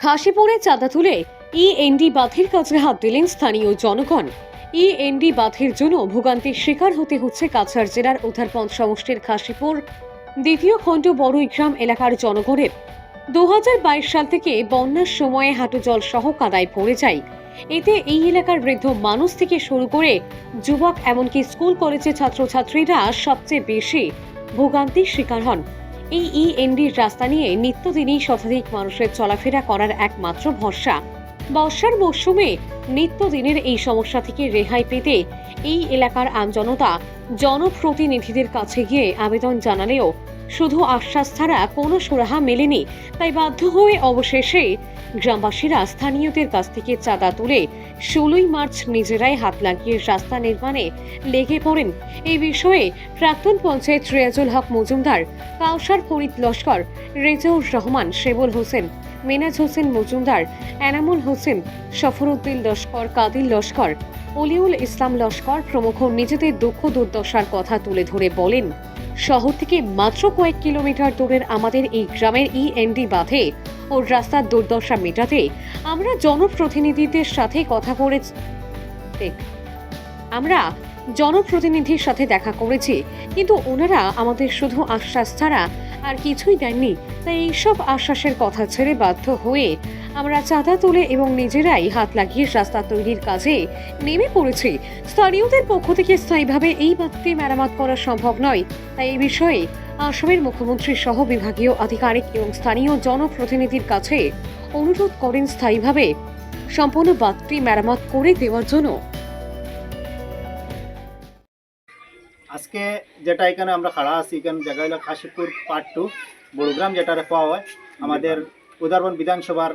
খাসিপুরে চাঁদা তুলে ইএনডি বাঁধের কাছে হাত দিলেন স্থানীয় জনগণ। ইএনডি বাঁধের জন্য ভোগান্তির শিকার হতে হচ্ছে কাছাড় জেলার উদ্ধারপঞ্চ সমষ্টির খাসিপুর। দ্বিতীয় খণ্ড বড়ইগ্রাম এলাকার জনগণের। দু হাজার বাইশ সাল থেকে বন্যার সময়ে হাঁটু জল সহ কাদায় পড়ে যায়। এতে এই এলাকার বৃদ্ধ মানুষ থেকে শুরু করে যুবক, এমনকি স্কুল, কলেজের ছাত্রছাত্রীরা সবচেয়ে বেশি ভোগান্তির শিকার হন। এই ইএনডির রাস্তা নিয়ে নিত্যদিনই শতাধিক মানুষের চলাফেরা করার একমাত্র ভরসা। বর্ষার মরশুমে নিত্যদিনের এই সমস্যা থেকে রেহাই পেতে এই এলাকার আমজনতা জনপ্রতিনিধিদের কাছে গিয়ে আবেদন জানালেও শুধু আশ্বাস ছাড়া কোনো সুরাহা মেলেনি, তাই বাধ্য হয়ে অবশেষে গ্রামবাসীরা স্থানীয়দের কাছ থেকে চাঁদা তুলে ষোলোই মার্চ নিজেরাই হাত লাগিয়ে রাস্তা নির্মাণে লেগে পড়েন। এই বিষয়ে প্রাক্তন পঞ্চায়েত রিয়াজুল হক মজুমদার, কাউসার ফরিদ লস্কর, রেজাউর রহমান, শেবুল হোসেন মেনাজ হোসেন মজুমদার, এনামুল হোসেন সফরউদ্দিন লস্কর কাদিল লস্কর, অলিউল ইসলাম লস্কর প্রমুখ নিজেদের দুঃখ দুর্দশার কথা তুলে ধরে বলেন, শহর থেকে মাত্র কয়েক কিলোমিটার দূরের আমাদের এই গ্রামের ইএনডি বাঁধে ও রাস্তার দুর্দশা মেটাতে আমরা জনপ্রতিনিধিদের সাথে কথা করে আমরা জনপ্রতিনিধির সাথে দেখা করেছি, কিন্তু ওনারা আমাদের শুধু আশ্বাস ছাড়া আর কিছুই দেননি। তাই এইসব আশ্বাসের কথা ছেড়ে বাধ্য হয়ে আমরা চাঁদা তুলে এবং নিজেরাই হাত লাগিয়ে রাস্তা তৈরির কাজে নেমে পড়েছি। স্থানীয়দের পক্ষ থেকে স্থায়ীভাবে এই বাঁধটি মেরামত করা সম্ভব নয়। তাই এই বিষয়ে আসামের মুখ্যমন্ত্রী সহ বিভাগীয় আধিকারিক এবং স্থানীয় জনপ্রতিনিধির কাছে অনুরোধ করেন স্থায়ীভাবে। সম্পূর্ণ বাঁধটি মেরামত করে দেওয়ার জন্য আজকে যেটা এখানে আমরা খাড়া আছি, এখানে জায়গা হলো কাশীপুর পার্ট টু বড়গ্রাম যেটা পাওয়া হয়, আমাদের উদারবন বিধানসভার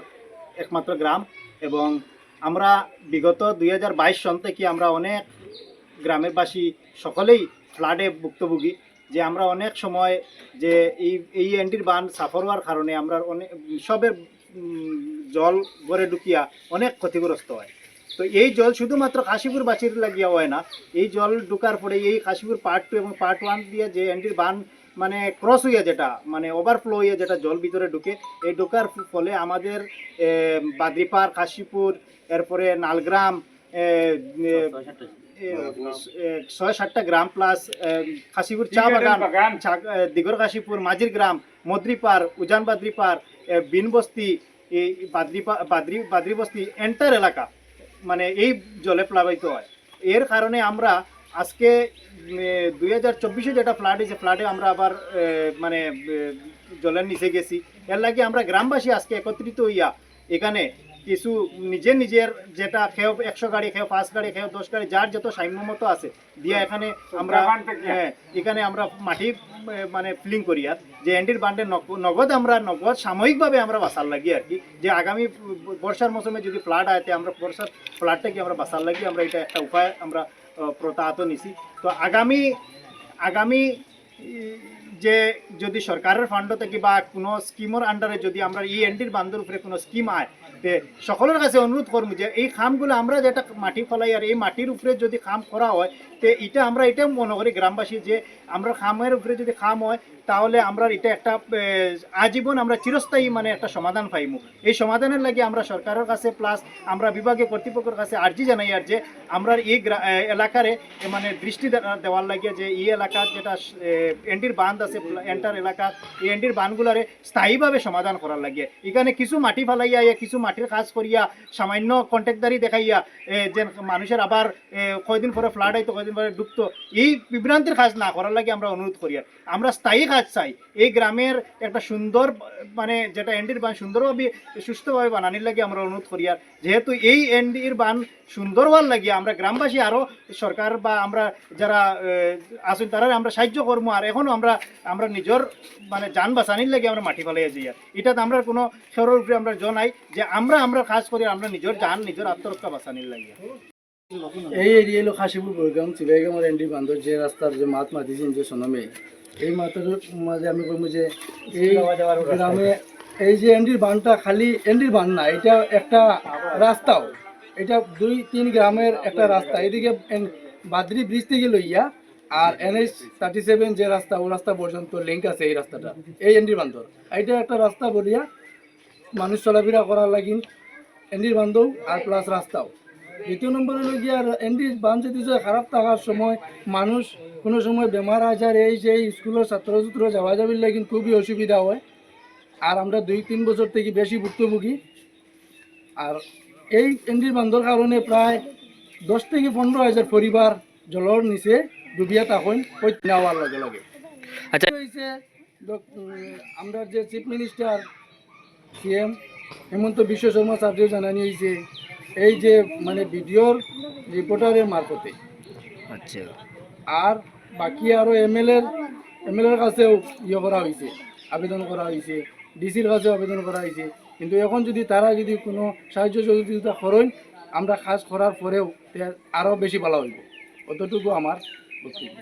একমাত্র গ্রাম এবং আমরা বিগত দুই হাজার বাইশ সন থেকে আমরা অনেক গ্রামের বাসী সকলেই ফ্লাডে ভুক্তভোগী, যে আমরা অনেক সময় যে এই এই এন্টির বান সাফর হওয়ার কারণে আমরা অনেক, সবের জল গড়ে ঢুকিয়া অনেক ক্ষতিগ্রস্ত হয়। তো এই জল শুধুমাত্র কাশীপুর বাসীর লাগিয়া হয় না এই জল ঢুকার পরে এই কাশীপুর পার্ট টু এবং পার্ট ওয়ান দিয়ে যে এন্টির বান মানে ক্রস হইয়া যেটা মানে ওভারফ্লো হইয়া যেটা জল ভিতরে ঢুকে এই ঢোকার ফলে আমাদের বাদ্রিপার কাশীপুর এরপরে নালগ্রাম ছয় সাতটা গ্রাম প্লাস কাশীপুর চা বাগান দিগর কাশীপুর মাঝির গ্রাম মদ্রিপার উজান বাদ্রিপাড় এ, বিনবস্তি এই বাদ্রিপা বাদ্রি বাদ্রি বস্তি এন্টার এলাকা। মানে এই জলে প্লাবিত হয়। এর কারণে আমরা আজকে দুই হাজার চব্বিশে যেটা ফ্লাড হয়েছে ফ্লাডে আমরা আবার এ, মানে এ, জলের নিচে গেছি। এর লাগে আমরা গ্রামবাসী আজকে একত্রিত হইয়া এখানে কিছু নিজের নিজের যেটা খেয়ে একশো গাড়ি খেয়ে পাঁচ গাড়ি খেয়ে দশ গাড়ি যার যত সাম্য মতো আছে দিয়ে এখানে আমরা হ্যাঁ এখানে আমরা মাটি মানে ফিলিং করি আর। যে এন্ডির বান্ডে নগ- নগদ আমরা নগদ সাময়িকভাবে আমরা বাসার লাগি আর কি। যে আগামী বর্ষার মৌসুমে যদি ফ্লাড আয়তে আমরা বর্ষার ফ্লাডটাকে আমরা বাসার লাগি আমরা এটা একটা উপায় আমরা প্রতাহত নিছি। তো আগামী আগামী যে যদি সরকারের ফান্ড থেকে বা কোনো স্কিমর আন্ডারে যদি আমরা ই এন্ডির বান্ধর উপরে কোনো স্কিম আয়, তে সকলের কাছে অনুরোধ করব যে এই খামগুলো আমরা যেটা মাটি ফলাই আর এই মাটির উপরে যদি খাম করা হয়, তে এটা আমরা এটাও মনে করি গ্রামবাসী যে আমরা খামের উপরে যদি খাম হয় তাহলে আমরা এটা একটা আজীবন আমরা চিরস্থায়ী মানে একটা সমাধান পাইমু এই সমাধানের লাগে আমরা সরকারের কাছে প্লাস আমরা বিভাগীয় কর্তৃপক্ষের কাছে আর্জি জানাই আর যে আমরা এই এলাকারে মানে দৃষ্টি দেওয়ার লাগে যে এই এলাকার যেটা এন্ডির বাঁধ আছে, এন্টার এলাকা, এই এন্ডির বাঁধগুলারে স্থায়ীভাবে সমাধান করার লাগে এখানে কিছু মাটি ফেলাইয়া ইয়া কিছু মাটির কাজ করিয়া, সামান্য কন্ট্রাক্টারি দেখাইয়া যে মানুষের আবার কয়দিন পরে ফ্লাড হয়তো কয়দিন পরে ডুবতো, এই বিভ্রান্তির কাজ না করার লাগে আমরা অনুরোধ করি। আমরা স্থায়ী কাজ চাই। এই গ্রামের একটা সুন্দর মানে যেটা এন্ডির বান সুন্দরভাবে সুস্থভাবে বানানির লাগে আমরা অনুরোধ করি। আর যেহেতু এই এন্ডির বান সুন্দর হওয়ার লাগে, আমরা গ্রামবাসী আরও সরকার বা আমরা যারা আছেন তারা আমরা সাহায্য করব। আর এখনও আমরা আমরা নিজের মানে যান বাঁচানির লাগে আমরা মাটি ফেলাই যাই। আর এটাতে আমরা কোনো সরল উপরে আমরা জনাই যে আমরা আমরা কাজ করি, আমরা নিজের যান, নিজের আত্মরক্ষা বাঁচানির লাগে। এই এরিয়া হলো খাসিপুর বৈগাম চিবাইগামের এন্ডি বান্ধব যে রাস্তার যে মাত মাতিছেন যে সনমে। এই মাতের মাঝে আমি বলব যে এই গ্রামে এই যে এন্ডির বানটা খালি এন্ডির বান না এটা একটা রাস্তাও। এটা দুই তিন গ্রামের একটা রাস্তা। এদিকে বাদরি ব্রিজ থেকে লইয়া আর এনএস থার্টি সেভেন যে রাস্তা ও রাস্তা পর্যন্ত লিঙ্ক আছে এই রাস্তাটা এই এন্ডির বান্ধর এইটা একটা রাস্তা বলিয়া মানুষ চলাফেরা করার লাগি এন্ডির বান্ধব আর প্লাস রাস্তাও। দ্বিতীয় নম্বর গিয়ে আর এন্ডির বান যদি খারাপ থাকার সময় মানুষ কোনো সময় বেমার আজার এই যে স্কুলের ছাত্র ছাত্র যাওয়া যাবির লাগি খুবই অসুবিধা হয়। আর আমরা দুই তিন বছর থেকে বেশি ভুক্তভোগী। আর এই এন্ডির বান্ধর কারণে প্রায় দশ থেকে পনেরো হাজার পরিবার জলর নিচে ডুবিয়া থাকেন ওই নেওয়ার লগে লগে। আচ্ছা। হয়েছে আমরা যে চিফ মিনিস্টার সিএম হেমন্ত বিশ্ব শর্মা স্যারকেও জানানি হয়েছে এই যে মানে ভিডিওর রিপোর্টারের মারফতে আচ্ছা। আর বাকি আরও এমএলএর এমএলএর কাছেও ইয়ে করা হয়েছে, আবেদন করা হয়েছে, ডিসির কাছেও আবেদন করা হয়েছে। কিন্তু এখন যদি তারা যদি কোনো সাহায্য সহযোগিতা করেন, আমরা কাজ করার পরেও আরও বেশি ভালো হইব। অতটুকু আমার বক্তব্য।